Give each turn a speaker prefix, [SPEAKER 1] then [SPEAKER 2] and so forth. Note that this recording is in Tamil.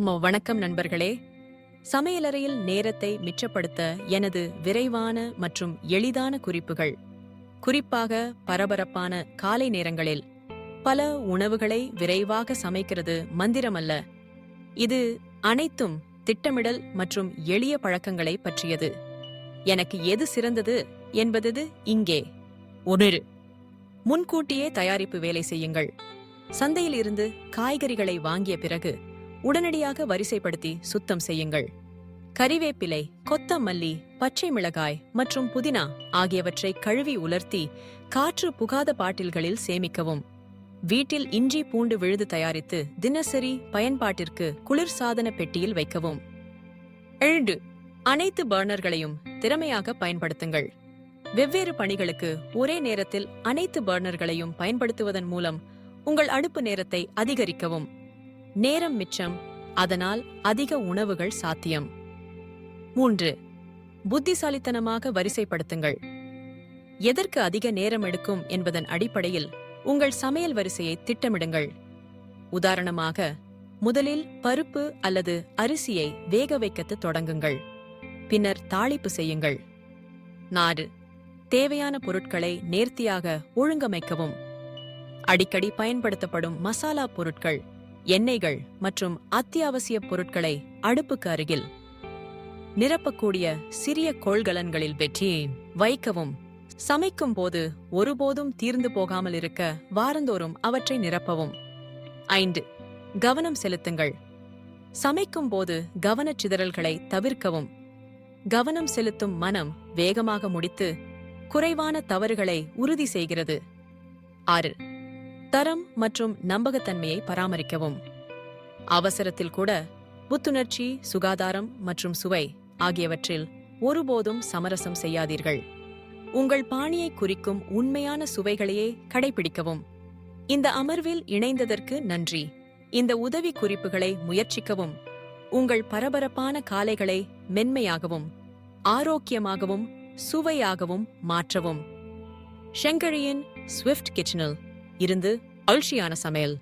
[SPEAKER 1] வணக்கம் நண்பர்களே. சமையலறையில் நேரத்தை மிச்சப்படுத்த எனது விரைவான மற்றும் எளிதான குறிப்புகள். குறிப்பாக பரபரப்பான காலை நேரங்களில் பல உணவுகளை விரைவாக சமைக்கிறது மந்திரமல்ல இது அனைத்தும் திட்டமிடல் மற்றும் எளிய பழக்கங்களை பற்றியது. எனக்கு எது சிறந்தது என்பது இங்கே. ஒன்று முன்கூட்டியே தயாரிப்பு வேலை செய்யுங்கள். சந்தையில் இருந்து காய்கறிகளை வாங்கிய பிறகு உடனடியாக வரிசைப்படுத்தி சுத்தம் செய்யுங்கள். கறிவேப்பிலை கொத்தமல்லி பச்சை மிளகாய் மற்றும் புதினா ஆகியவற்றை கழுவி உலர்த்தி காற்று புகாத பாட்டில்களில் சேமிக்கவும். வீட்டில் இஞ்சி பூண்டு விழுது தயாரித்து தினசரி பயன்பாட்டிற்கு குளிர்சாதன பெட்டியில் வைக்கவும். எழுடு அனைத்து பர்னர்களையும் திறமையாக பயன்படுத்துங்கள். வெவ்வேறு பணிகளுக்கு ஒரே நேரத்தில் அனைத்து பர்னர்களையும் பயன்படுத்துவதன் மூலம் உங்கள் அடுப்பு நேரத்தை அதிகரிக்கவும். நேரம் மிச்சம். அதனால் அதிக உணவுகள் சாத்தியம். மூன்று. புத்திசாலித்தனமாக வரிசைப்படுத்துங்கள். எதற்கு அதிக நேரம் எடுக்கும் என்பதன் அடிப்படையில் உங்கள் சமையல் வரிசையை திட்டமிடுங்கள். உதாரணமாக முதலில் பருப்பு அல்லது அரிசியை வேக வைக்கத்து தொடங்குங்கள். பின்னர் தாளிப்பு செய்யுங்கள். நாறு. தேவையான பொருட்களை நேர்த்தியாக ஒழுங்கமைக்கவும். அடிக்கடி பயன்படுத்தப்படும் மசாலா பொருட்கள் எண்ணெய்கள் மற்றும் அத்தியாவசிய பொருட்களை அடுப்புக்கு அருகில் நிரப்பக்கூடிய சிறிய கோள்கலன்களில் வெற்றி வைக்கவும். சமைக்கும் போது ஒருபோதும் தீர்ந்து போகாமல் இருக்க வாரந்தோறும் அவற்றை நிரப்பவும். ஐந்து கவனம் செலுத்துங்கள். சமைக்கும் போது கவனச்சிதறல்களை தவிர்க்கவும். கவனம் செலுத்தும் மனம் வேகமாக முடித்து குறைவான தவறுகளை உறுதி செய்கிறது. ஆறு தரம் மற்றும் நம்பகத்தன்மையை பராமரிக்கவும். அவசரத்தில் கூட புத்துணர்ச்சி சுகாதாரம் மற்றும் சுவை ஆகியவற்றில் ஒருபோதும் சமரசம் செய்யாதீர்கள். உங்கள் பாணியை குறிக்கும் உண்மையான சுவைகளையே கடைபிடிக்கவும். இந்த அமர்வில் இணைந்ததற்கு நன்றி. இந்த உதவி குறிப்புகளை முயற்சிக்கவும். உங்கள் பரபரப்பான காலைகளை மென்மையாகவும் ஆரோக்கியமாகவும் சுவையாகவும் மாற்றவும். ஷெங்கழியின் ஸ்விஃப்ட் கிச்சனில் இருந்து அல்ஷியான சமையல்.